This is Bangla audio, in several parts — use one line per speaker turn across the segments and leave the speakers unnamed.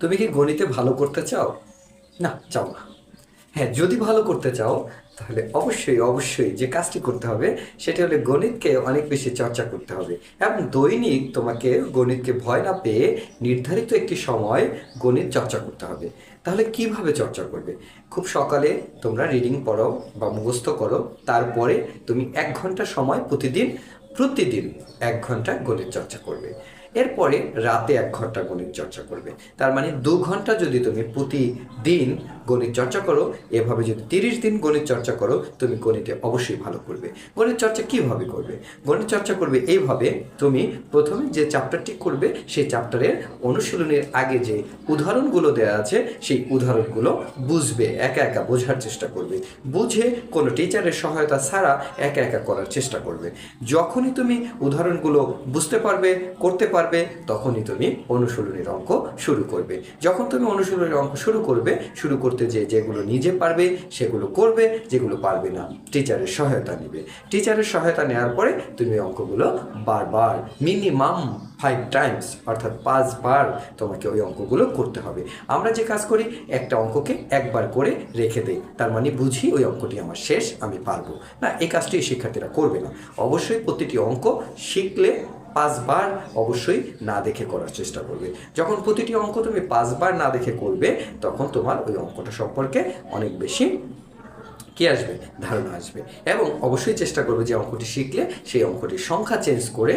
তুমি কি গণিতে ভালো করতে চাও? না চাও না। হ্যাঁ যদি ভালো করতে চাও, তাহলে অবশ্যই অবশ্যই যে কাজটি করতে হবে, সেটা হলে গণিতকে অনেক বেশি চর্চা করতে হবে। এবং দৈনিক তোমাকে গণিতকে ভয় না পেয়ে নির্ধারিত একটি সময় গণিত চর্চা করতে হবে। তাহলে কীভাবে চর্চা করবে? খুব সকালে তোমরা রিডিং পড়ো বা মুখস্থ করো, তারপরে তুমি এক ঘণ্টা সময় প্রতিদিন প্রতিদিন এক ঘণ্টা গণিত চর্চা করবে। এরপরে রাতে এক ঘণ্টা গণিত চর্চা করবে। তার মানে দু ঘণ্টা যদি তুমি প্রতিদিন গণিত চর্চা করো, এভাবে যদি তিরিশ দিন গণিত চর্চা করো, তুমি গণিতে অবশ্যই ভালো করবে। গণিত চর্চা কীভাবে করবে? গণিত চর্চা করবে এইভাবে তুমি প্রথমে যে চ্যাপ্টারটি করবে, সেই চ্যাপ্টারের অনুশীলনের আগে যে উদাহরণগুলো দেওয়া আছে, সেই উদাহরণগুলো বুঝবে, একা একা বোঝার চেষ্টা করবে। বুঝে কোনো টিচারের সহায়তা ছাড়া একা একা করার চেষ্টা করবে। যখনই তুমি উদাহরণগুলো বুঝতে পারবে, করতে পারবে তখনই তুমি অনুশীলনের অঙ্ক শুরু করবে। যখন তুমি অনুশীলনের অঙ্ক শুরু করবে, শুরু করতে যে যেগুলো নিজে পারবে, সেগুলো করবে, যেগুলো পারবে না, টিচারের সহায়তা নেবে। টিচারের সহায়তা নেওয়ার পরে তুমি অঙ্কগুলো বারবার মিনিমাম ফাইভ টাইমস অর্থাৎ পাঁচবার তোমাকে ওই অঙ্কগুলো করতে হবে। আমরা যে কাজ করি, একটা অঙ্ককে একবার করে রেখে দেই। তার মানে বুঝি ওই অঙ্কটি আমার শেষ, আমি পারব। না, এই কাজটি শিক্ষার্থীরা করবে না। অবশ্যই প্রতিটি অঙ্ক শিখলে পাঁচবার অবশ্যই না দেখে করার চেষ্টা করবে। যখন প্রতিটি অঙ্ক তুমি পাঁচবার না দেখে করবে, তখন তোমার ওই অঙ্কটা সম্পর্কে অনেক বেশি কি আসবে? ধারণা আসবে। এবং অবশ্যই চেষ্টা করবে যে অঙ্কটি শিখলে সেই অঙ্কটির সংখ্যা চেঞ্জ করে,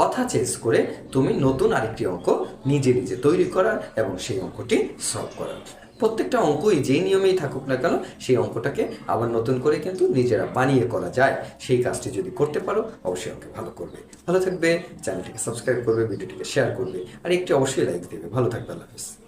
কথা চেঞ্জ করে তুমি নতুন আরেকটি অঙ্ক নিজে নিজে তৈরি করার এবং সেই অঙ্কটি সলভ করার। প্রত্যেকটা অঙ্কই যেই নিয়মেই থাকুক না কেন, সেই অঙ্কটাকে আবার নতুন করে কিন্তু নিজেরা বানিয়ে করা যায়। সেই কাজটি যদি করতে পারো, অবশ্যই অঙ্কে ভালো করবে। ভালো থাকবে, চ্যানেলটিকে সাবস্ক্রাইব করবে, ভিডিওটিকে শেয়ার করবে, আর একটি অবশ্যই লাইক দেবে। ভালো থাকবে, আল্লাহ হাফিজ।